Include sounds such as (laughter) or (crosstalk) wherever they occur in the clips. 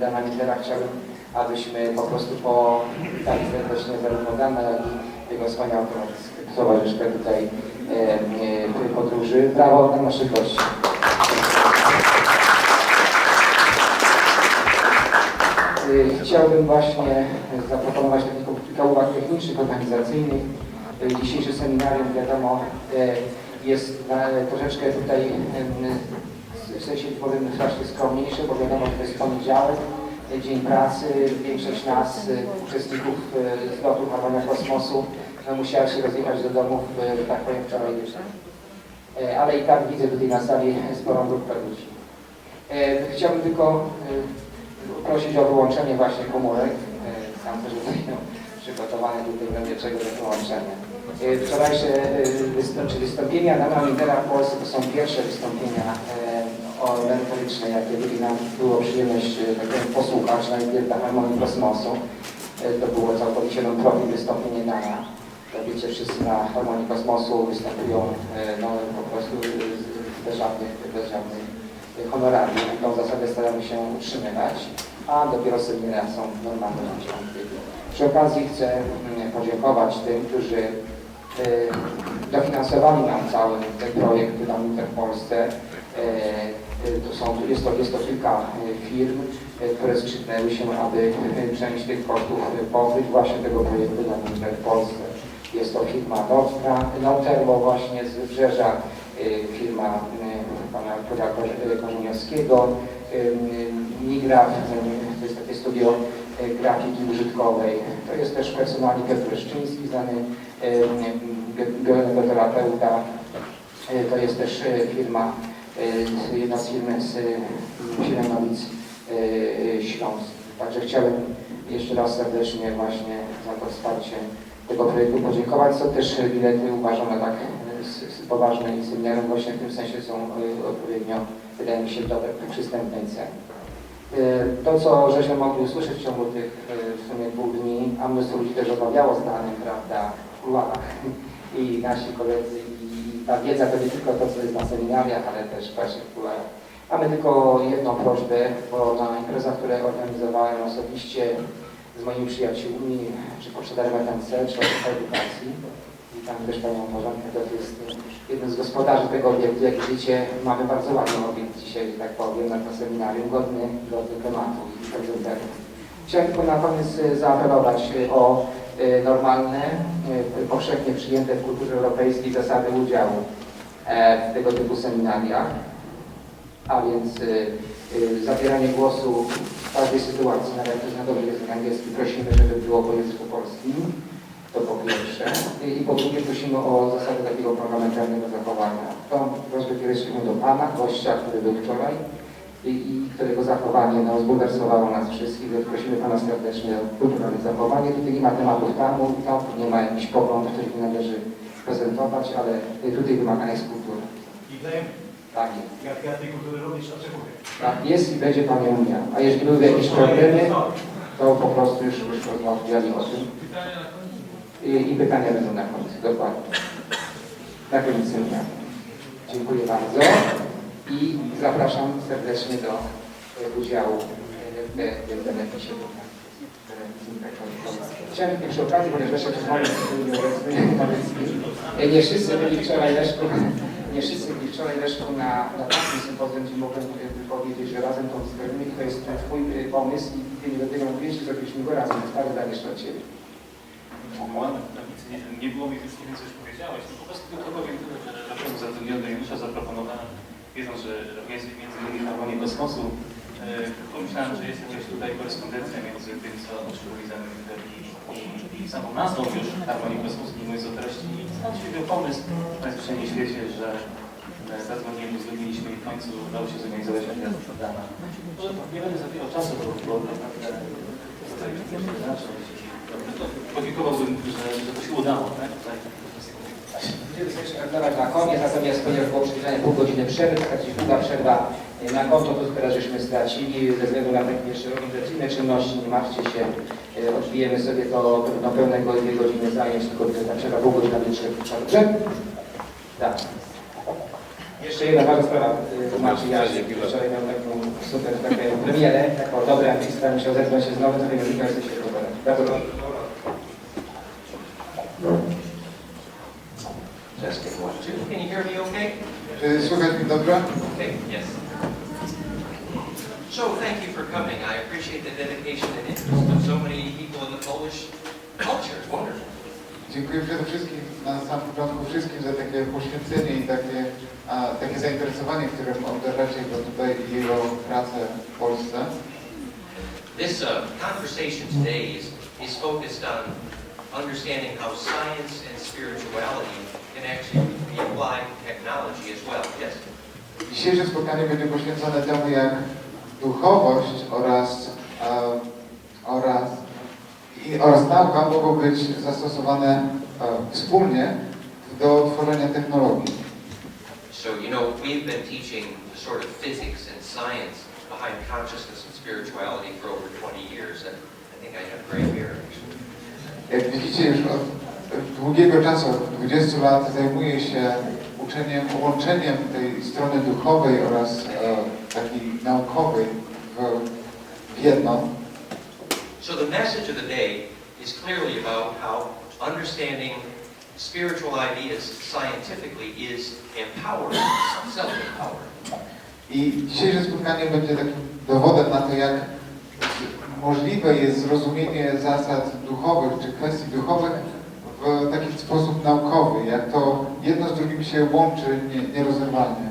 Dana Mitlera chciałbym, abyśmy po prostu po tak serdecznie zarówno Dana, jak i jego wspaniałą towarzyszkę tutaj e, e, podróży. Brawo dla naszych gości. Y, Chciałbym właśnie zaproponować takich kilka uwag technicznych, organizacyjnych. Y, Dzisiejsze seminarium, wiadomo, y, jest troszeczkę tutaj w sensie powiem strasznie skromniejsze, bo wiadomo, że to jest poniedziałek, dzień pracy. Większość nas, y, uczestników y, lotu Harmonia Kosmosu, no, musiała się rozjechać do domów, y, tak powiem, wczoraj wieczorem. Y, Ale i tak widzę tutaj na sali sporą grupę ludzi. Y, Chciałbym tylko prosić o wyłączenie właśnie komórek. E, Sam też tutaj no, przygotowany tutaj będzie czego do wyłączenia. E, Wczorajsze e, wystąpienia na lidera w Polsce to są pierwsze wystąpienia e, merytoryczne, jakie byli nam było przyjemność e, tak posłuchać, najpierw na harmonii kosmosu. E, To było całkowicie non-profit wystąpienie Dana. Jak wiecie, wszyscy na harmonii kosmosu występują e, no, po prostu bez żadnych, bez żadnych honorarium. Tą zasadę staramy się utrzymywać, a dopiero seminaria są normalne. Przy okazji chcę mm, podziękować tym, którzy dofinansowali nam cały ten projekt Dynamiter w Polsce. Y, To są, jest, to, jest to kilka y, firm, y, które skrzyknęły się, aby część tych kosztów pokryć właśnie tego projektu Dynamiter w Polsce. Jest to firma Nortra, Nortermo właśnie z Wybrzeża, firma pana Artura Korz- Korzeniowskiego, Migraf, y, to jest takie studio grafiki użytkowej. To jest też personalnie Piotr Leszczyński, znany. Y, To jest też firma, jedna z firm z y, Siemianowic y, Śląsk. Także chciałem jeszcze raz serdecznie właśnie za to wsparcie tego projektu podziękować, co też bilety uważam tak e, poważne i seminarium właśnie w tym sensie są e, odpowiednio, wydaje mi się, dobre, przystępnej cenie. E, To, co żeśmy mogli usłyszeć w ciągu tych e, w sumie dwóch dni, a mnóstwo ludzi też rozmawiało z Danem, prawda, w kuluarach i nasi koledzy ta wiedza to nie tylko to, co jest na seminariach, ale też właśnie w kuluarach. Mamy tylko jedną prośbę, bo na imprezach, które organizowałem osobiście z moimi przyjaciółmi, czy posiadają MTC, czy Edukacji. Witam też Panią Małżonkę, to jest jeden z gospodarzy tego obiektu. Jak widzicie, mamy bardzo ładny obiekt dzisiaj, że tak powiem, na to seminarium, godny, godny tematu i prezentera. Chciałem tylko na koniec e, zaapelować e, o e, normalne, e, powszechnie przyjęte w kulturze europejskiej zasady udziału e, w tego typu seminariach a więc y, y, zabieranie głosu w każdej sytuacji, nawet jak ktoś na dobry język angielski, prosimy, żeby było po języku polskim, to po pierwsze. I, i po drugie prosimy o zasady takiego parlamentarnego zachowania. Tą prośbę kierujemy do Pana, gościa, który był wczoraj i, i którego zachowanie no, zbulwersowało nas wszystkich, więc prosimy Pana serdecznie o kulturalne zachowanie. Tutaj nie ma tematów tamu, tam nie ma jakichś poglądów, których nie należy prezentować, ale tutaj wymagana jest kultura. I wzajemnie. Tak jest. Ja, ja tej kultury również oczekuję. Tak, jest i będzie Pan ją miał. A jeżeli były jakieś problemy, to po prostu już, już rozmawiali o tym. I, I pytania będą na końcu, dokładnie. Na koniec seminarium. Dziękuję bardzo i zapraszam serdecznie do e, udziału e, w tym beneficie. Chciałem przy okazji, ponieważ jeszcze moment obecny, nie wszyscy byli wczoraj Leszku, nie wszyscy byli wczoraj Leszku na, na takim sympozjum, gdzie mogłem e, powiedzieć, że razem to zrobimy to jest ten twój e, pomysł i ty nie będę miał wieści, zrobiliśmy go razem, stary dan jeszcze od Ciebie. Nie, nie było mi wszystkim, co już powiedziałeś. No po prostu tylko powiem że zaproponowałem, wiedząc, że jest między innymi harmonię kosmosu, e, pomyślałem, że jest jakaś tutaj korespondencja między tym, co oczekuje za i, i, i samą nazwą już harmonii kosmosu, nie mówiąc o treści. I stąd się wziął pomysł w najzwyczajniej świecie, że e, zadzwoniłem, uzgodniliśmy i w końcu udało się zorganizować wywiad. Może nie będę zabierał czasu, bo było naprawdę tutaj zacząć. Podziękowałbym, że, że to się udało, tak? Tutaj. Będziemy sobie jeszcze traktować na koniec, natomiast ponieważ było przewidziane pół godziny przerwy, taka gdzieś długa przerwa na konto, to teraz żeśmy stracili ze względu na takie jeszcze organizacyjne czynności, nie martwcie się, e, odbijemy sobie to do pełnego dwie godziny zajęć, tylko ta przerwa pół godziny będzie Dobrze? Tak. Jeszcze jedna ważna sprawa, e, tłumaczy Jazik, wczoraj miał taką super takie premierę, jako dobry artysta musiał zetknąć się z nowym zbiornikiem, jesteście gotowi. Bardzo proszę. Słychać dobrze? Okay, yes. So thank you for coming. I appreciate the dedication and interest of so many people in the Polish culture. It's wonderful. Dziękuję przede wszystkim na samym początku wszystkim za takie poświęcenie i takie, a, takie zainteresowanie, którym obdarzacie go tutaj i jego pracę w Polsce. This uh, conversation today is, is focused on understanding how science and spirituality can actually be applied technology as well. Yes? Dzisiejsze spotkanie będzie poświęcone temu, jak duchowość oraz, e, oraz, i, oraz nauka mogą być zastosowane e, wspólnie do tworzenia technologii. So, you know, we've been teaching the sort of physics and science behind consciousness and spirituality for over 20 years, and I think I have gray hair, actually. Jak widzicie, już od długiego czasu, od 20 lat zajmuję się uczeniem, łączeniem tej strony duchowej oraz e, takiej naukowej w, w jedno. So the message of the day is clearly about how understanding spiritual ideas scientifically is empowering, self-empowering. I dzisiejsze spotkanie będzie takim dowodem na to, jak możliwe jest zrozumienie zasad duchowych czy kwestii duchowych w taki sposób naukowy, jak to jedno z drugim się łączy nie, nierozerwalnie.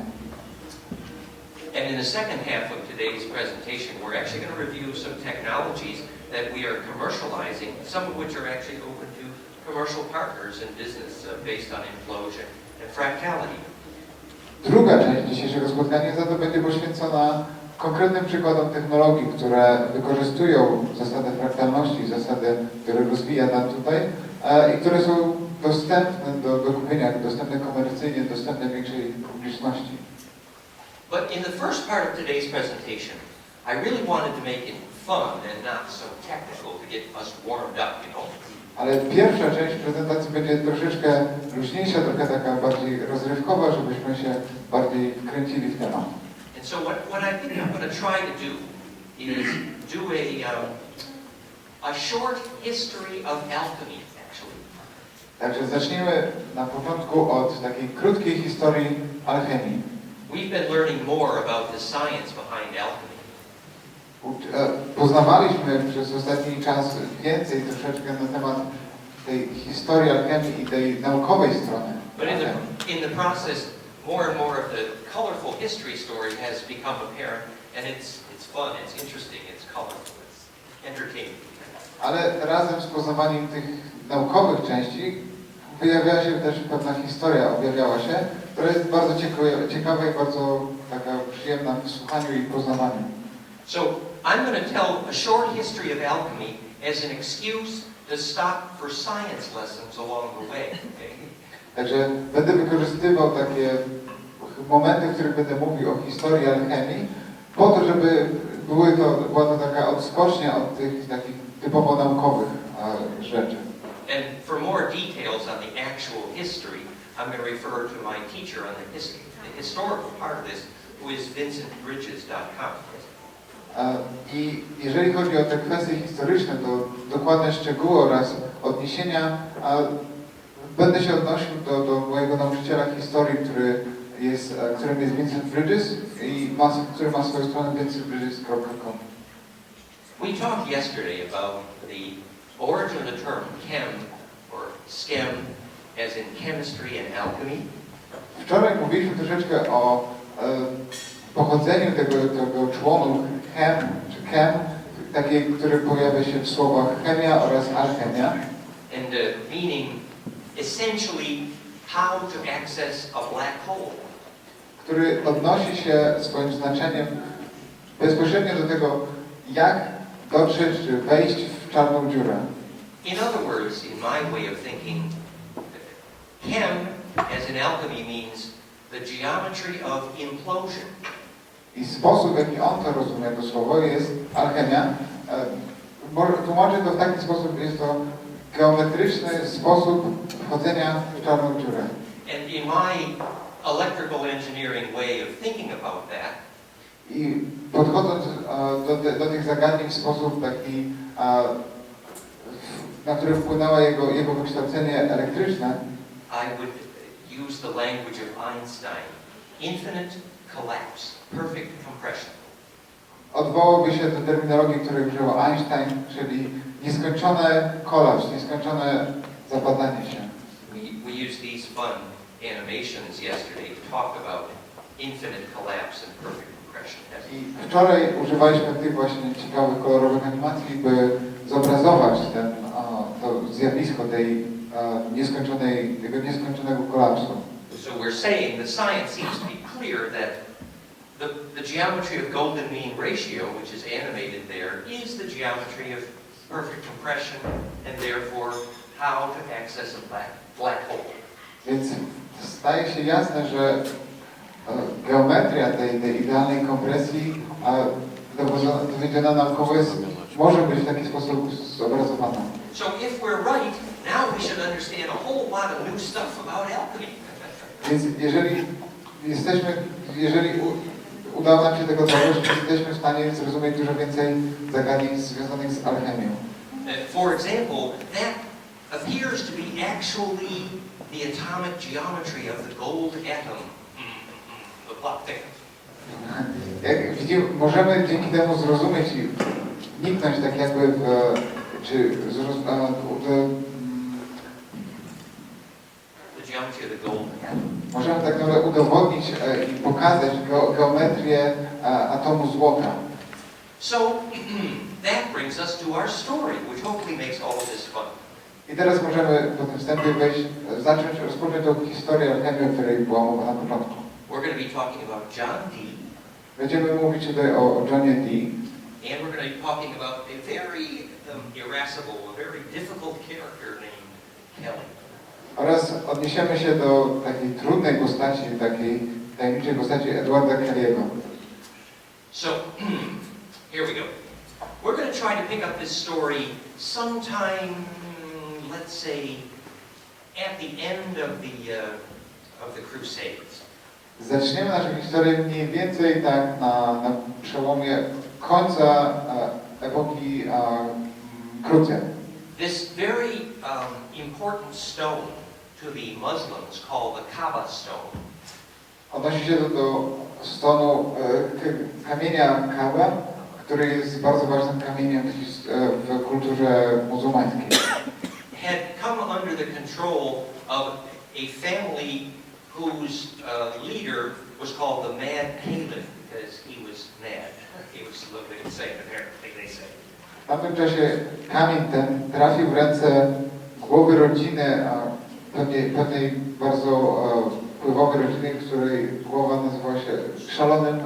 And in the second half of today's presentation, we're actually going to review some technologies that we are commercializing, some of which are actually open to commercial partners in business uh, based on implosion and fractality. Druga część dzisiejszego spotkania za to będzie poświęcona konkretnym przykładom technologii, które wykorzystują zasadę fraktalności, zasadę, które rozwija nam tutaj e, i które są dostępne do, do kupienia, dostępne komercyjnie, dostępne większej publiczności. But in the first part of today's presentation, I really wanted to make it fun and not so technical to get us warmed up, you know. Ale pierwsza część prezentacji będzie troszeczkę luźniejsza, trochę taka bardziej rozrywkowa, żebyśmy się bardziej wkręcili w temat. And so what, what I think I'm going to try to do is do a, um, a short history of alchemy, actually. Także zaczniemy na początku od takiej krótkiej historii alchemii. We've been learning more about the science behind alchemy. Ucz- e, Poznawaliśmy przez ostatni czas więcej troszeczkę na temat tej historii alchemii i tej naukowej strony. But in alchemii. the, in the process, more and more of the colorful history story has become apparent, and it's, it's fun, it's interesting, it's colorful, it's entertaining. Ale razem z poznawaniem tych naukowych części pojawia się też pewna historia, objawiała się, która jest bardzo ciekawa i bardzo taka przyjemna w słuchaniu i poznawaniu. So I'm going to tell a short history of alchemy as an excuse to stop for science lessons along the way. Okay? Także będę wykorzystywał takie momenty, w których będę mówił o historii alchemii, po to, żeby były to, była to taka odskocznia od tych takich typowo naukowych rzeczy. And for more details on the actual history, I'm going to refer to my teacher on the, his, the historical part of this, who is vincentbridges.com. I jeżeli chodzi o te kwestie historyczne, to dokładne szczegóły oraz odniesienia, będę się odnosił do, do mojego nauczyciela historii, który jest, e, którym jest Vincent Bridges i ma, który ma swoją stronę vincentbridges.com. We talked yesterday about the origin of the term chem, or schem, as in chemistry and alchemy. Wczoraj mówiliśmy troszeczkę o e, pochodzeniu tego, tego członu chem, czy chem, takie, które pojawia się w słowach chemia oraz alchemia, and uh, meaning essentially how to access a black hole. który odnosi się swoim znaczeniem bezpośrednio do tego, jak dotrzeć czy wejść w czarną dziurę. In other words, in my way of thinking, chem as in alchemy means the geometry of implosion. I sposób, w jaki on to rozumie, to słowo, jest alchemia. E, może tłumaczę to w taki sposób, jest to geometryczny sposób wchodzenia w czarną dziurę. And in my electrical engineering way of thinking about that, I podchodząc e, do, do tych zagadnień w sposób taki, e, w- na który wpłynęło jego, jego wykształcenie elektryczne, I would use the language of Einstein. Infinite collapse, perfect compression. odwołałby się do terminologii, której używał Einstein, czyli nieskończone kolaps, nieskończone zapadanie się. We, we used these fun animations yesterday to talk about infinite collapse and perfect compression. I wczoraj używaliśmy tych właśnie ciekawych, kolorowych animacji, by zobrazować ten, o, to zjawisko tej e, nieskończonej, tego nieskończonego kolapsu. So we're saying the science seems to be clear that the, the geometry of golden mean ratio, which is animated there, is the geometry of perfect compression and therefore how to access a black, black hole. Więc staje się jasne, że e, geometria tej, tej idealnej kompresji dowiedziona naukowo jest, może być w taki sposób zobrazowana. So if we're right, now we should understand a whole lot of new stuff about alchemy. Więc jeżeli jesteśmy, jeżeli udało nam się tego dołożyć, jesteśmy w stanie zrozumieć dużo więcej zagadnień związanych z alchemią. Uh, For example, that appears to be actually the atomic geometry of the gold atom. The plot thickens. Jak widzimy, możemy dzięki temu zrozumieć i wniknąć tak jakby w, czy zrozum, e, u- mm, The geometry of the gold atom. Możemy tak naprawdę udowodnić e, i pokazać geo, geometrię e, atomu złota. So (clears throat) that brings us to our story, which hopefully makes all of this fun. I teraz możemy po tym wstępie wejść, e, zacząć, rozpocząć tą historię alchemii, o której była mowa na początku. We're going to be talking about John Dee, Będziemy mówić tutaj o, o Johnie Dee. and we're going to be talking about a very um, irascible, a very difficult character named Kelly. Oraz odniesiemy się do takiej trudnej postaci, takiej tajemniczej postaci Edwarda Kelly'ego. So (clears throat) here we go. We're going to try to pick up this story sometime, let's say, at the end of the uh, of the Crusades. Zaczniemy naszą historię mniej więcej tak na, na przełomie końca e, epoki m, krucjan. This very um, important stone to the Muslims called the Kaaba stone Odnosi się to do stonu e, kamienia Kaaba, który jest bardzo ważnym kamieniem w kulturze muzułmańskiej. had come under the control of a family whose uh, leader was called the Mad Caliph because he was mad. He was a little bit insane, apparently, they say. W tamtym czasie kamień ten trafił w ręce głowy rodziny, a pewnej, pewnej bardzo e, wpływowej rodziny, której głowa nazywała się szalonym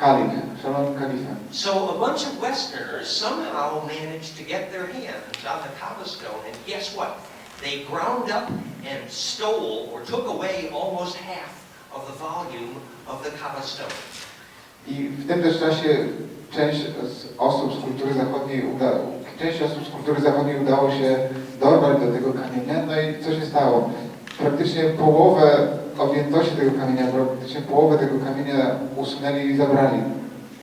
kalif, szalonym kalifem. So a bunch of Westerners somehow managed to get their hands on the Kaaba stone, and guess what? They ground up and stole or took away almost half of the volume of the Kaaba stone. I w tym też czasie część z osób z kultury zachodniej uda, część osób z kultury zachodniej udało się dorwać do tego kamienia. No i co się stało? Praktycznie połowę objętości tego kamienia, praktycznie połowę tego kamienia usunęli i zabrali.